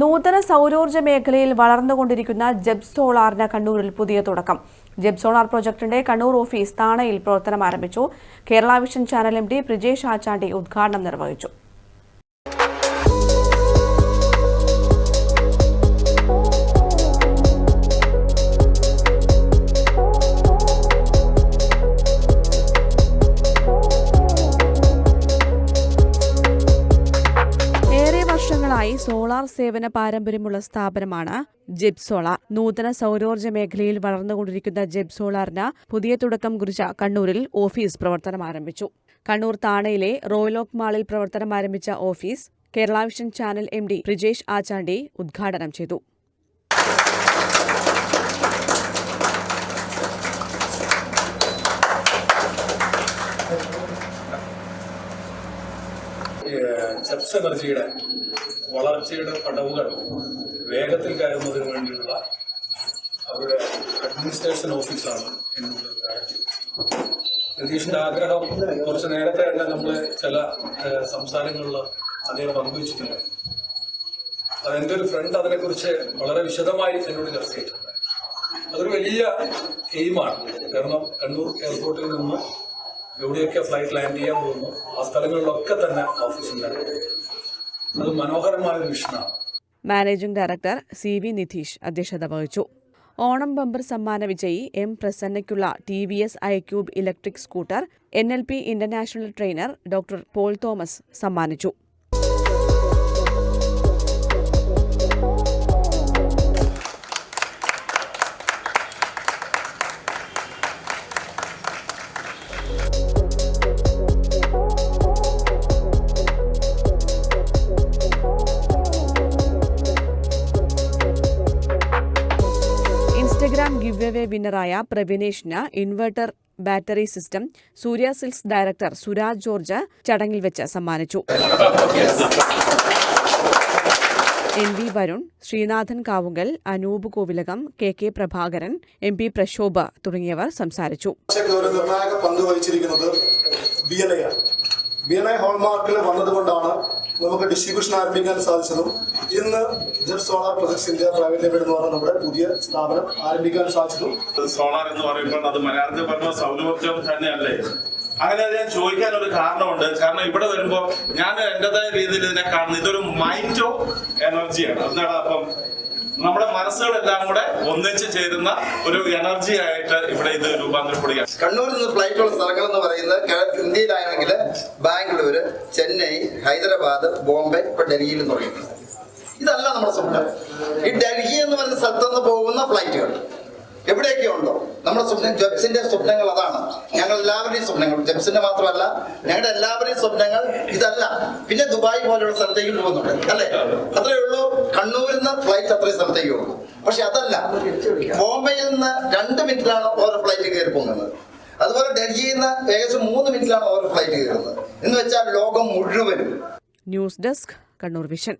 നൂതന സൗരോർജ മേഖലയിൽ വളർന്നുകൊണ്ടിരിക്കുന്ന ജെബ് സോളാറിന് കണ്ണൂരിൽ പുതിയ തുടക്കം. ജെബ് സോളാർ പ്രൊജക്ടിന്റെ കണ്ണൂർ ഓഫീസ് താണയിൽ പ്രവർത്തനം ആരംഭിച്ചു. Kerala vision channel M D Brijesh Achandi ഉദ്ഘാടനം നിർവഹിച്ചു. സോളാർ സേവന പാരമ്പര്യമുള്ള സ്ഥാപനമാണ് ജെബ് സോളാർ നൂതന സൗരോർജ മേഖലയിൽ വളർന്നുകൊണ്ടിരിക്കുന്ന ജെബ് സോളാറിന് പുതിയ തുടക്കം കുറിച്ച കണ്ണൂരിൽ ഓഫീസ് പ്രവർത്തനം ആരംഭിച്ചു. കണ്ണൂർ താണയിലെ റോയലോക്ക് മാളിൽ പ്രവർത്തനം ആരംഭിച്ച office Kerala vision channel M D Brijesh Achandi ഉദ്ഘാടനം ചെയ്തു. സെപ്സ് എനർജിയുടെ വളർച്ചയുടെ പടവുകൾ വേഗത്തിൽ കയറുന്നതിന് വേണ്ടിയുള്ള അവരുടെ അഡ്മിനിസ്ട്രേഷൻ ഓഫീസാണ് എന്നുള്ളത് കാര്യം രതീഷിന്റെ ആഗ്രഹം കുറച്ച് നേരത്തെ തന്നെ നമ്മൾ ചില സംസ്ഥാനങ്ങളിൽ അദ്ദേഹം പങ്കുവച്ചിട്ടുണ്ട്. അതെന്റെ ഒരു ഫ്രണ്ട് അതിനെക്കുറിച്ച് വളരെ വിശദമായി എന്നോട് ചർച്ച ചെയ്തിട്ടുണ്ട് അതൊരു വലിയ എയിമാണ് കാരണം കണ്ണൂർ എയർപോർട്ടിൽ നിന്ന് എവിടെയൊക്കെ ഫ്ലൈറ്റ് ലാൻഡ് ചെയ്യാൻ പോകുന്നു ആ സ്ഥലങ്ങളിലൊക്കെ തന്നെ ഓഫീസ് ഉണ്ടായിരുന്നു അത് മനോഹരമായ ഒരു managing director C V Nidheesh അധ്യക്ഷത വഹിച്ചു. ഓണം ബമ്പർ സമ്മാന വിജയി M പ്രസന്നയ്ക്കുള്ള T V S iQube electric scooter N L P international trainer doctor Paul Thomas സമ്മാനിച്ചു. ഇൻസ്റ്റഗ്രാം ഗിവ് എവേ വിന്നറായ പ്രവിനേഷിന് inverter battery system Surya Silks director Suraj George ചടങ്ങിൽ വെച്ച് സമ്മാനിച്ചു. N V Varun Sreenathan Kavungal Anoop Kovilakam K K Prabhakaran M P Prashobha തുടങ്ങിയവർ സംസാരിച്ചു. നിർണായക പങ്ക് വഹിച്ചിരിക്കുന്നത് ഹോൾമാർക്കിൽ വന്നതുകൊണ്ടാണ് നമുക്ക് ഡിസ്ട്രിബ്യൂഷൻ ആരംഭിക്കാൻ സാധിച്ചതും ഇന്ന് Jet solar projects India private limited എന്ന് പറഞ്ഞ നമ്മുടെ പുതിയ സ്ഥാപനം ആരംഭിക്കാൻ സാധിച്ചതും. സോളാർ എന്ന് പറയുമ്പോൾ അത് മലയാളത്തിൽ പറഞ്ഞ സൗരോർജം തന്നെയല്ലേ? അങ്ങനെ ഞാൻ ചോദിക്കാൻ ഒരു കാരണമുണ്ട്. കാരണം ഇവിടെ വരുമ്പോ ഞാൻ എന്റേതായ രീതിയിൽ ഇതിനെ കാണുന്നത്. ഇതൊരു മൈൻഡോ എനർജിയാണ് എന്താണ് അപ്പം നമ്മുടെ മനസ്സുകളെല്ലാം കൂടെ ഒന്നിച്ച് ചേരുന്ന ഒരു എനർജി ആയിട്ട് ഇവിടെ ഇത് രൂപാന്തരപ്പെടുകയാണ്. കണ്ണൂരിൽ നിന്ന് ഫ്ലൈറ്റുള്ള സ്ഥലങ്ങൾ എന്ന് പറയുന്നത് കിഴക്ക് ഇന്ത്യയിലാണെങ്കിൽ ബാംഗ്ലൂര് ചെന്നൈ ഹൈദരാബാദ് ബോംബെ ഇപ്പൊ ഡൽഹിയിൽ തുടങ്ങി ഇതല്ല നമ്മുടെ സ്വപ്നം. ഈ ഡൽഹി എന്ന് പറയുന്ന സ്ഥലത്ത് നിന്ന് പോകുന്ന ഫ്ലൈറ്റുകൾ എവിടെയൊക്കെ ഉണ്ടോ. നമ്മുടെ സ്വപ്നം ജബ്സിന്റെ സ്വപ്നങ്ങൾ അതാണ്. ഞങ്ങൾ എല്ലാവരുടെയും സ്വപ്നങ്ങൾ. ജബ്സിന്റെ മാത്രമല്ല ഞങ്ങളുടെ എല്ലാവരുടെയും സ്വപ്നങ്ങൾ ഇതല്ല. പിന്നെ ദുബായ് പോലെയുള്ള സ്ഥലത്തേക്ക് പോകുന്നുണ്ട്. അല്ലേ? അത്രേ ഉള്ളൂ. കണ്ണൂരിൽ നിന്ന് ഫ്ലൈറ്റ് അത്രയും സ്ഥലത്തേക്ക് പോകും പക്ഷെ അതല്ല ബോംബെയിൽ നിന്ന് രണ്ട് മിനിറ്റിലാണ് ഓരോ ഫ്ലൈറ്റ് കയറി പോകുന്നത്. അതുപോലെ ഡൽഹിയിൽ നിന്ന് ഏകദേശം മൂന്ന് മിനിറ്റിലാണ് ഓരോ ഫ്ലൈറ്റ് കയറുന്നത്. എന്ന് വെച്ചാൽ ലോകം മുഴുവനും. News desk Kannur vision.